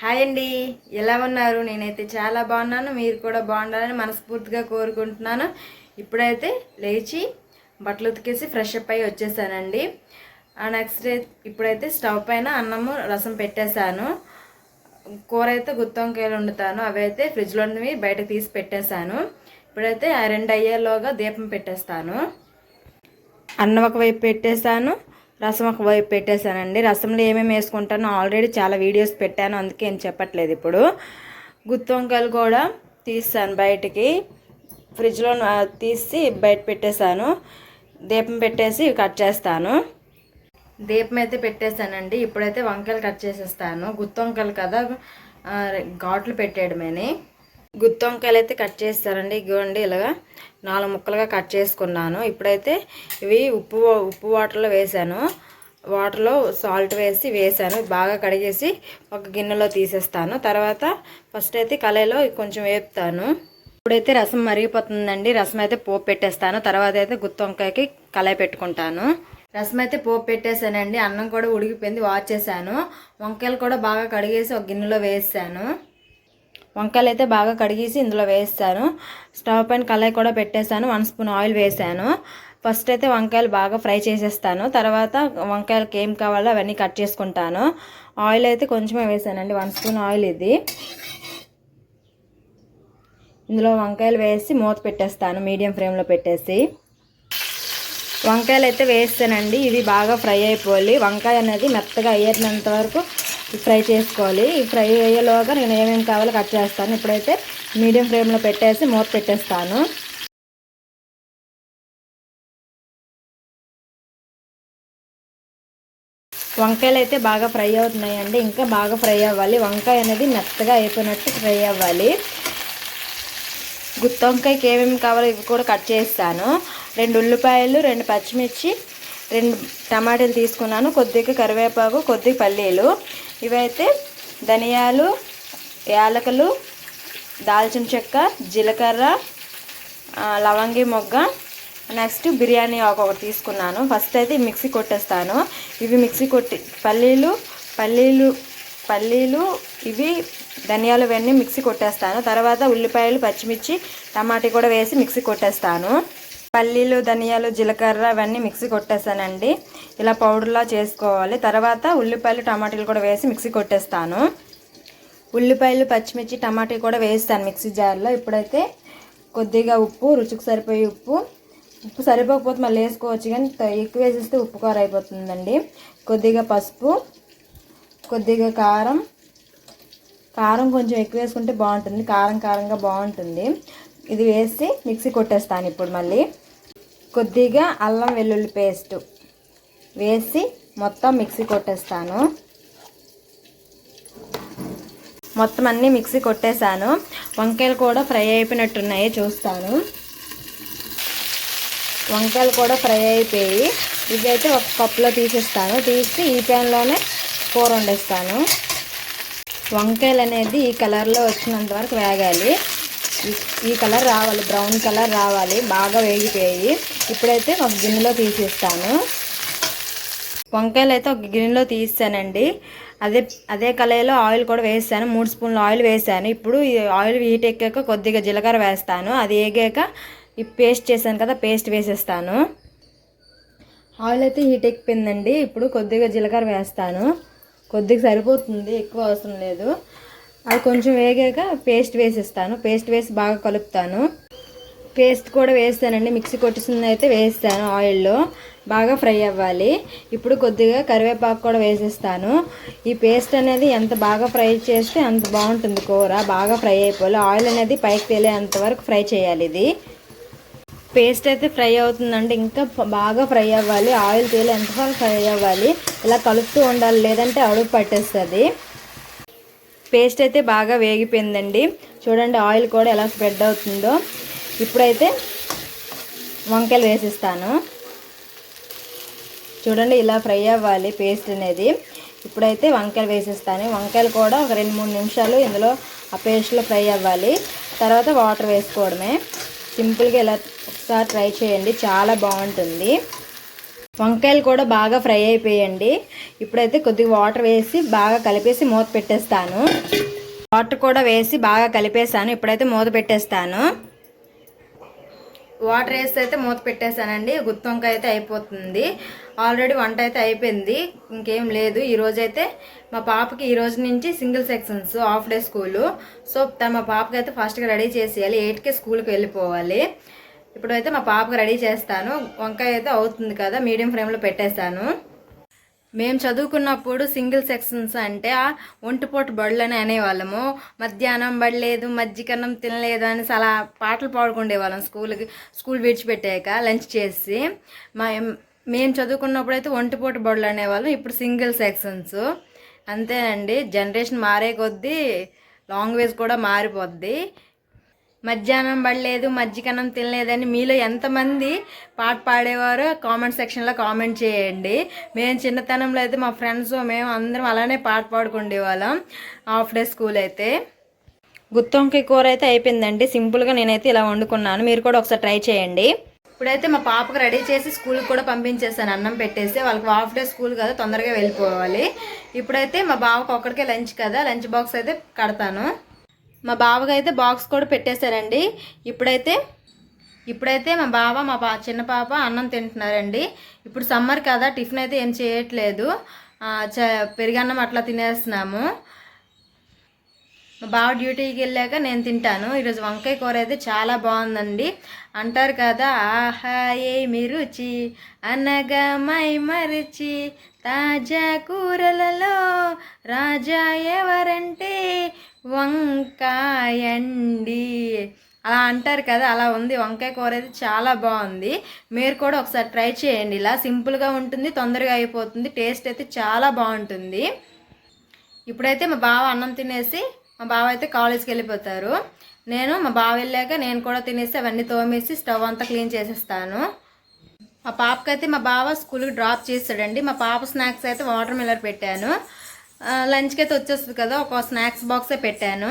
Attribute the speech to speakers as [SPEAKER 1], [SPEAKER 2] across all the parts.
[SPEAKER 1] Hi అండి. ఎలా ఉన్నారు? నేనైతే చాలా బాగున్నాను. మీరు కూడా బాగుండాలని మనస్ఫూర్తిగా కోరుకుంటున్నాను. ఇప్పుడైతే లేచి బట్టలు ఉతికేసి ఫ్రెష్ అప్ అయ్యి వచ్చేసానండి. నెక్స్ట్ ఇప్పుడైతే స్టవ్ పైన అన్నము రసం పెట్టేశాను. కూర అయితే గుత్తొంకాయలు వండుతాను. అవి అయితే ఫ్రిడ్జ్లోనివి బయట తీసి పెట్టేశాను. ఇప్పుడైతే ఆ రెండు అయ్యేలోగా దీపం పెట్టేస్తాను. అన్నం ఒకవైపు పెట్టేశాను. రసం ఒకవైపు పెట్టేశానండి. రసంలో ఏమేమి వేసుకుంటానో ఆల్రెడీ చాలా వీడియోస్ పెట్టాను అందుకే ఏం చెప్పట్లేదు ఇప్పుడు. గుత్తి వంకాయలు కూడా తీస్తాను బయటికి. ఫ్రిడ్జ్లో తీసి బయట పెట్టేశాను. దీపం పెట్టేసి కట్ చేస్తాను. దీపం అయితే పెట్టేశానండి. ఇప్పుడైతే వంకాయలు కట్ చేసేస్తాను. గుత్తి వంకాయలు కదా ఘాట్లు పెట్టేయడమేని. గుత్తి వంకాయలు అయితే కట్ చేస్తారండి. ఇగోండి ఇలాగా నాలుగు ముక్కలుగా కట్ చేసుకున్నాను. ఇప్పుడైతే ఇవి ఉప్పు ఉప్పు వాటర్లో వేసాను. వాటర్లో సాల్ట్ వేసి వేసాను. బాగా కడిగేసి ఒక గిన్నెలో తీసేస్తాను. తర్వాత ఫస్ట్ అయితే కళాయిలో కొంచెం వేపుతాను. ఇప్పుడైతే రసం మరిగిపోతుందండి. రసం అయితే పోపు పెట్టేస్తాను. తర్వాత అయితే గుత్తి వంకాయకి కళాయి పెట్టుకుంటాను. రసం అయితే పోపు పెట్టేశానండి అన్నం కూడా ఉడికిపోయింది. వాచ్ చేశాను. వంకాయలు కూడా బాగా కడిగేసి ఒక గిన్నెలో వేసాను. వంకాయలు అయితే బాగా కడిగేసి ఇందులో వేస్తాను. స్టవ్ పైన కళాయి కూడా పెట్టేశాను. వన్ స్పూన్ ఆయిల్ వేసాను ఫస్ట్ అయితే వంకాయలు బాగా ఫ్రై చేసేస్తాను. తర్వాత వంకాయలకి ఏం కావాలో అవన్నీ కట్ చేసుకుంటాను. ఆయిల్ అయితే కొంచెమే వేసానండి. వన్ స్పూన్ ఆయిల్ ఇది. ఇందులో వంకాయలు వేసి మూత పెట్టేస్తాను. మీడియం ఫ్లేమ్లో పెట్టేసి. వంకాయలు అయితే వేస్తానండి. ఇది బాగా ఫ్రై అయిపోవాలి. వంకాయ అనేది మెత్తగా అయ్యేంత వరకు ఫ్రై చేసుకోవాలి. ఈ ఫ్రై అయ్యేలోగా నేను ఏమేమి కావాలో కట్ చేస్తాను. ఇప్పుడైతే మీడియం ఫ్లేమ్లో పెట్టేసి మూత పెట్టేస్తాను. వంకాయలు అయితే బాగా ఫ్రై అవుతున్నాయండి. ఇంకా బాగా ఫ్రై అవ్వాలి. వంకాయ అనేది మెత్తగా అయిపోయినట్టు ఫ్రై అవ్వాలి. గుత్తి వంకాయకి ఏమేమి కావాలో ఇవి కూడా కట్ చేస్తాను. రెండు ఉల్లిపాయలు రెండు పచ్చిమిర్చి రెండు టమాటాలు తీసుకున్నాను కొద్దిగా కరివేపాకు కొద్దిగా పల్లీలు. ఇవైతే ధనియాలు యాలకులు దాల్చిన చెక్క జీలకర్ర లవంగి మొగ్గ. నెక్స్ట్ బిర్యానీ ఆకు ఒకటి తీసుకున్నాను. ఫస్ట్ అయితే మిక్సీ కొట్టేస్తాను. ఇవి మిక్సీ కొట్టి పల్లీలు పల్లీలు పల్లీలు ఇవి ధనియాలు ఇవన్నీ మిక్సీ కొట్టేస్తాను. తర్వాత ఉల్లిపాయలు పచ్చిమిర్చి టమాటా కూడా వేసి మిక్సీ కొట్టేస్తాను. పల్లీలు ధనియాలు జీలకర్ర అవన్నీ మిక్సీ కొట్టేస్తానండి ఇలా పౌడర్లా చేసుకోవాలి. తర్వాత ఉల్లిపాయలు టమాటాలు కూడా వేసి మిక్సీ కొట్టేస్తాను. ఉల్లిపాయలు పచ్చిమిర్చి టమాటా కూడా వేస్తాను మిక్సీ జార్లో. ఇప్పుడైతే కొద్దిగా ఉప్పు రుచికి సరిపోయే ఉప్పు. ఉప్పు సరిపోకపోతే మళ్ళీ వేసుకోవచ్చు కానీ ఎక్కువ వేసేస్తే ఉప్పు కారం అయిపోతుందండి. కొద్దిగా పసుపు కొద్దిగా కారం. కారం కొంచెం ఎక్కువ వేసుకుంటే బాగుంటుంది. కారం కారంగా బాగుంటుంది. ఇది వేసి మిక్సీ కొట్టేస్తాను ఇప్పుడు మళ్ళీ. కొద్దిగా అల్లం వెల్లుల్లి పేస్ట్ వేసి మొత్తం మిక్సీ కొట్టేస్తాను. మొత్తం అన్నీ మిక్సీ కొట్టేశాను. వంకాయలు కూడా ఫ్రై అయిపోయినట్టున్నాయి చూస్తాను. వంకాయలు కూడా ఫ్రై అయిపోయి ఇదైతే ఒక కప్పులో తీసేస్తాను. తీసి ఈ ప్యాన్లోనే కూర వండేస్తాను. వంకాయలు అనేది ఈ కలర్లో వచ్చినంత వరకు వేగాలి. ఈ- కలర్ రావాలి బ్రౌన్ కలర్ రావాలి బాగా వేగిపోయాయి. ఇప్పుడైతే ఒక గిన్నెలో తీసేస్తాను. వంకాయలు అయితే ఒక గిన్నెలో తీసానండి. అదే అదే కళాయిలో ఆయిల్ కూడా వేసాను. మూడు స్పూన్లు ఆయిల్ వేసాను. ఇప్పుడు ఈ ఆయిల్ హీట్ ఎక్కాక కొద్దిగా జీలకర్ర వేస్తాను. అది ఏగాక ఈ పేస్ట్ చేశాను కదా పేస్ట్ వేసేస్తాను. ఆయిల్ అయితే హీట్ ఎక్కిపోయిందండి. ఇప్పుడు కొద్దిగా జీలకర్ర వేస్తాను. కొద్దిగా సరిపోతుంది ఎక్కువ అవసరం లేదు. అది కొంచెం వేగాక పేస్ట్ వేసేస్తాను. పేస్ట్ వేసి బాగా కలుపుతాను. పేస్ట్ కూడా వేస్తానండి. మిక్సీ కొట్టింది అయితే వేస్తాను ఆయిల్లో. బాగా ఫ్రై అవ్వాలి. ఇప్పుడు కొద్దిగా కరివేపాకు కూడా వేసేస్తాను. ఈ పేస్ట్ అనేది ఎంత బాగా ఫ్రై చేస్తే అంత బాగుంటుంది కూర. బాగా ఫ్రై అయిపోవాలి. ఆయిల్ అనేది పైకి తేలేంత వరకు ఫ్రై చేయాలి ఇది. పేస్ట్ అయితే ఫ్రై అవుతుందండి. ఇంకా బాగా ఫ్రై అవ్వాలి. ఆయిల్ తేలి ఎంతవరకు ఫ్రై అవ్వాలి. ఇలా కలుపుతూ ఉండాలి. లేదంటే అడుగు పట్టేస్తుంది. పేస్ట్ అయితే బాగా వేగిపోయిందండి. చూడండి ఆయిల్ కూడా ఎలా స్ప్రెడ్ అవుతుందో. ఇప్పుడైతే వంకాయలు వేసిస్తాను. చూడండి ఇలా ఫ్రై అవ్వాలి పేస్ట్ అనేది. ఇప్పుడైతే వంకాయలు వేసిస్తాను. వంకాయలు కూడా ఒక రెండు మూడు నిమిషాలు ఇందులో ఆ పేస్ట్లో ఫ్రై అవ్వాలి. తర్వాత వాటర్ వేసుకోవడమే. సింపుల్గా ఇలా ఒకసారి ట్రై చేయండి. చాలా బాగుంటుంది. వంకాయలు కూడా బాగా ఫ్రై అయిపోయాయండి ఇప్పుడైతే కొద్దిగా వాటర్ వేసి బాగా కలిపేసి మూత పెట్టేస్తాను. వాటర్ కూడా వేసి బాగా కలిపేసాను ఇప్పుడైతే మూత పెట్టేస్తాను. వాటర్ వేస్తే అయితే మూత పెట్టేశానండి. గుత్తి వంకాయ అయితే అయిపోతుంది. ఆల్రెడీ వంట అయితే అయిపోయింది. ఇంకేం లేదు. ఈరోజు అయితే మా పాపకి ఈ రోజు నుంచి single sections half day school. So మా పాపకి అయితే ఫాస్ట్గా రెడీ చేసేయాలి. ఎయిట్కి స్కూల్కి వెళ్ళిపోవాలి. ఇప్పుడైతే మా పాపకు రెడీ చేస్తాను. వంకాయ అయితే అవుతుంది కదా మీడియం ఫ్లేమ్లో పెట్టేస్తాను మేము చదువుకున్నప్పుడు సింగిల్ సెక్షన్స్ అంటే ఆ ఒంటిపూట బడులు అని అనేవాళ్ళము. మధ్యాహ్నం బడలేదు మజ్జికన్నం తినలేదు అని అలా పాటలు పాడుకుండేవాళ్ళం స్కూల్కి స్కూల్ విడిచిపెట్టాక లంచ్ చేసి. మా మేము చదువుకున్నప్పుడు అయితే ఒంటిపోటు బడులు అనేవాళ్ళం ఇప్పుడు సింగిల్ సెక్షన్స్. అంతేనండి జనరేషన్ మారే కొద్దీ లాంగ్వేజ్ కూడా మారిపోద్ది. మధ్యాహ్నం పడలేదు మజ్జికన్నం తినలేదని మీలో ఎంతమంది పాట పాడేవారో కామెంట్ సెక్షన్లో కామెంట్ చేయండి. మేము చిన్నతనంలో అయితే మా ఫ్రెండ్స్ మేము అందరం అలానే పాట పాడుకుండేవాళ్ళం హాఫ్ డే స్కూల్ అయితే. గుత్తొంకాయ కూర అయితే అయిపోయిందండి. సింపుల్గా నేనైతే ఇలా వండుకున్నాను. మీరు కూడా ఒకసారి ట్రై చేయండి. ఇప్పుడైతే మా పాపకు రెడీ చేసి స్కూల్కి కూడా పంపించేసాను అన్నం పెట్టేసి వాళ్ళకి హాఫ్ డే స్కూల్ కదా తొందరగా వెళ్ళిపోవాలి. ఇప్పుడైతే మా బావకు ఒక్కడికే లంచ్ కదా లంచ్ బాక్స్ అయితే కడతాను. మా బావగా అయితే బాక్స్ కూడా పెట్టేశారండి. ఇప్పుడైతే ఇప్పుడైతే మా బావ మా పా చిన్న పాప అన్నం తింటున్నారండి. ఇప్పుడు సమ్మర్ కదా టిఫిన్ అయితే ఏం చేయట్లేదు. చ పెరిగన్నం అట్లా తినేస్తున్నాము. మా బావ డ్యూటీకి వెళ్ళాక నేను తింటాను. ఈరోజు వంకాయ కూర అయితే చాలా బాగుందండి. అంటారు కదా ఆహా ఏమి రుచి అనగా మై మరిచి తాజా కూరలలో రాజా ఎవరంటే వంకాయండి. అలా అంటారు కదా అలా ఉంది. వంకాయ కూర అయితే చాలా బాగుంది. మీరు కూడా ఒకసారి ట్రై చేయండి. ఇలా సింపుల్గా ఉంటుంది తొందరగా అయిపోతుంది. టేస్ట్ అయితే చాలా బాగుంటుంది. ఇప్పుడైతే మా బావ అన్నం తినేసి మా బావ అయితే కాలేజ్కి వెళ్ళిపోతారు. నేను మా బావ వెళ్ళాక నేను కూడా తినేసి అవన్నీ తోమేసి స్టవ్ అంతా క్లీన్ చేసేస్తాను. మా పాపకైతే మా బావ స్కూల్కి డ్రాప్ చేస్తాడండి. మా పాప స్నాక్స్ అయితే వాటర్ మిల్లర్ పెట్టాను. లంచ్కి అయితే వచ్చేస్తుంది కదా ఒక స్నాక్స్ బాక్సే పెట్టాను.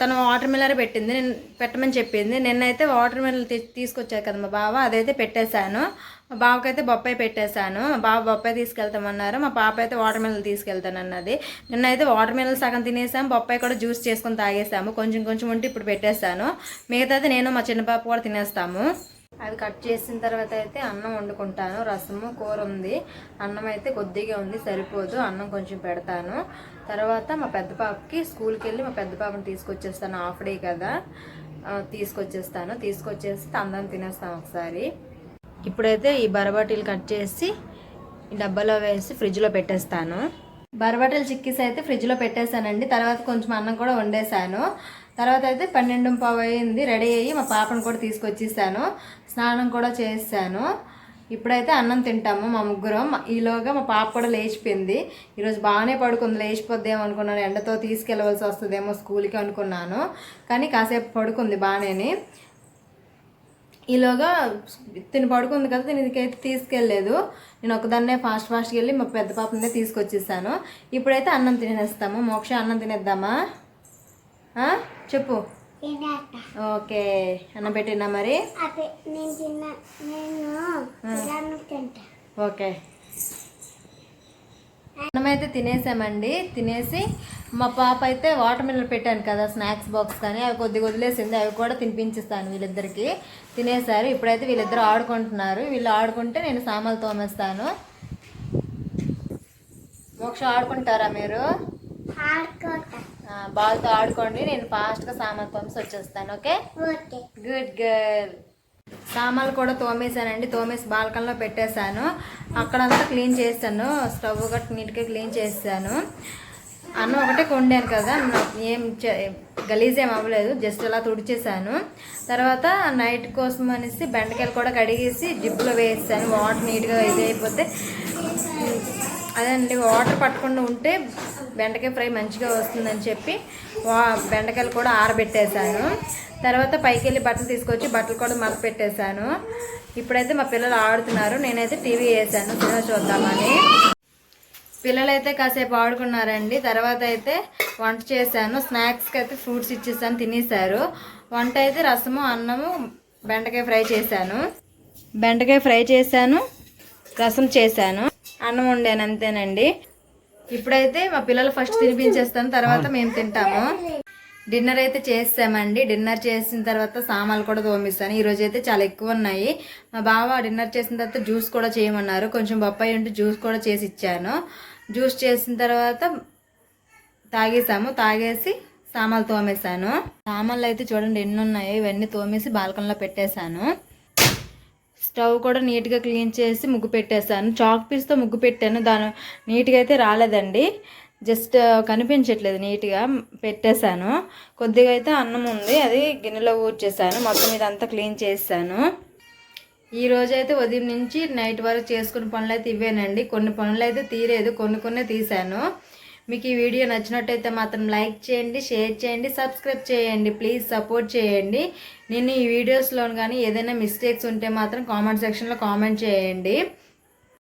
[SPEAKER 1] తను వాటర్ మిల్లర్ పెట్టింది నేను పెట్టమని చెప్పింది. నిన్నైతే వాటర్ మిల్లర్ తీసుకొచ్చారు కదా మా బావ అదైతే పెట్టేశాను. మా బావకైతే బొప్పాయి పెట్టేశాను. బావ బొప్పాయి తీసుకెళ్తామన్నారు. మా పాప అయితే వాటర్ మిల్లర్ తీసుకెళ్తానన్నది. నిన్నైతే వాటర్ మిల్లర్ సగం తినేసాము బొప్పాయి కూడా జ్యూస్ చేసుకొని తాగేసాము. కొంచెం కొంచెం ఉంటే ఇప్పుడు పెట్టేశాను. మిగతాది నేను మా చిన్న పాప కూడా తినేస్తాము. అది కట్ చేసిన తర్వాత అయితే అన్నం వండుకుంటాను. రసము కూర ఉంది. అన్నం అయితే కొద్దిగా ఉంది సరిపోదు. అన్నం కొంచెం పెడతాను. తర్వాత మా పెద్ద పాపకి స్కూల్కి వెళ్ళి మా పెద్ద పాపని తీసుకొచ్చేస్తాను. హాఫ్ డే కదా. తీసుకొచ్చేస్తాను. తీసుకొచ్చేసి అందరం తినేస్తాను ఒకసారి. ఇప్పుడైతే ఈ బరబాటీలు కట్ చేసి డబ్బాలో వేసి ఫ్రిడ్జ్లో పెట్టేస్తాను. బరబాటీలు చిక్కీస్ అయితే ఫ్రిడ్జ్లో పెట్టేశానండి. తర్వాత కొంచెం అన్నం కూడా వండేసాను తర్వాత అయితే పన్నెండు పావు అయింది రెడీ అయ్యి మా పాపను కూడా తీసుకొచ్చేసాను. స్నానం కూడా చేసాను ఇప్పుడైతే అన్నం తింటాము మా ముగ్గురం. ఈలోగా మా పాప కూడా లేచిపోయింది. ఈరోజు బాగానే పడుకుంది. లేచిపోద్దేమో అనుకున్నాను. ఎండతో తీసుకెళ్ళవలసి వస్తుందేమో స్కూల్కి అనుకున్నాను. కానీ కాసేపు పడుకుంది బాగానేని. ఈలోగా తిని పడుకుంది కదా దీనికైతే తీసుకెళ్ళలేదు. నేను ఒకదాన్నే ఫాస్ట్ ఫాస్ట్గా వెళ్ళి మా పెద్ద పాపనే తీసుకొచ్చేసాను. ఇప్పుడైతే అన్నం తినేస్తాము. మోక్ష అన్నం తినేద్దామా? చెప్పు. ఓకే. అన్నం పెట్టినా మరి? ఓకే. అయితే తినేసామండి. తినేసి మా పాప అయితే వాటర్ మిల్లర్ పెట్టాను కదా స్నాక్స్ బాక్స్ కానీ అవి కొద్దిగా వదిలేసింది. అవి కూడా తినిపించిస్తాను వీళ్ళిద్దరికి. తినేసారు. ఇప్పుడైతే వీళ్ళిద్దరు ఆడుకుంటున్నారు. వీళ్ళు ఆడుకుంటే నేను సామాన్లు తోమేస్తాను. మోక్ష ఆడుకుంటారా మీరు? బాల్తో ఆడుకోండి. నేను ఫాస్ట్గా సామాన్లు తోమేసి వచ్చేస్తాను ఓకే? Good girl. సామాన్లు కూడా తోమేశానండి. తోమేసి బాల్కన్లో పెట్టేశాను. అక్కడంతా క్లీన్ చేశాను. స్టవ్ గట్ట నీట్గా క్లీన్ చేశాను. అన్నం ఒకటే కొండాను కదా. ఏం గలీజ్ ఏం అవ్వలేదు. జస్ట్ అలా తుడిచేసాను తర్వాత నైట్ కోసం అనేసి బెండకాయలు కూడా కడిగేసి జిప్పులో వేసాను వాటర్ నీట్గా ఇది అయిపోతే అదండి వాటర్ పట్టకుండా ఉంటే బెండకాయ ఫ్రై మంచిగా వస్తుందని చెప్పి వా బెండకాయలు కూడా ఆరబెట్టేశాను. తర్వాత పైకి వెళ్ళి బట్టలు తీసుకొచ్చి బట్టలు కూడా మడత పెట్టేశాను. ఇప్పుడైతే మా పిల్లలు ఆడుతున్నారు. నేనైతే టీవీ వేసాను. సినిమా చూద్దామని. పిల్లలైతే కాసేపు ఆడుకున్నారండి. తర్వాత అయితే వంట చేశాను. స్నాక్స్కి అయితే ఫ్రూట్స్ ఇచ్చేసాను. తినేశారు. వంట అయితే రసము అన్నము బెండకాయ ఫ్రై చేశాను. బెండకాయ ఫ్రై చేశాను. రసం చేశాను. అన్నం వండాను అంతేనండి. ఇప్పుడైతే మా పిల్లలు ఫస్ట్ తినిపించేస్తాను తర్వాత మేము తింటాము. డిన్నర్ అయితే చేసామండి డిన్నర్ చేసిన తర్వాత సామాన్లు కూడా తోమిస్తాను. ఈ రోజు అయితే చాలా ఎక్కువ ఉన్నాయి. మా బావ డిన్నర్ చేసిన తర్వాత జ్యూస్ కూడా చేయమన్నారు. కొంచెం బొప్పాయి ఉంటే జ్యూస్ కూడా చేసి ఇచ్చాను. జ్యూస్ చేసిన తర్వాత తాగేసాము. తాగేసి సామాన్లు తోమేశాను. సామాన్లు అయితే చూడండి ఎన్ని ఉన్నాయో ఇవన్నీ తోమేసి బాల్కనీలో పెట్టేశాను. స్టవ్ కూడా నీట్గా క్లీన్ చేసి ముగ్గు పెట్టేశాను. చాక్ పీస్తో ముగ్గు పెట్టాను. దాని నీట్గా అయితే రాలేదండి. జస్ట్ కనిపించట్లేదు నీట్గా పెట్టేశాను. కొద్దిగా అయితే అన్నం ఉంది. అది గిన్నెలో ఊడ్చేసాను మొత్తం ఇదంతా క్లీన్ చేశాను. ఈ రోజు అయితే ఉదయం నుంచి నైట్ వరకు చేసుకున్న పనులు అయితే ఇవేనండి. కొన్ని పనులు అయితే తీరేదు. కొన్ని కొన్ని తీశాను. మీకు ఈ వీడియో నచ్చినట్టయితే మాత్రం లైక్ చేయండి షేర్ చేయండి సబ్స్క్రైబ్ చేయండి ప్లీజ్ సపోర్ట్ చేయండి. నేను ఈ వీడియోస్లో కానీ ఏదైనా మిస్టేక్స్ ఉంటే మాత్రం కామెంట్ సెక్షన్లో కామెంట్ చేయండి.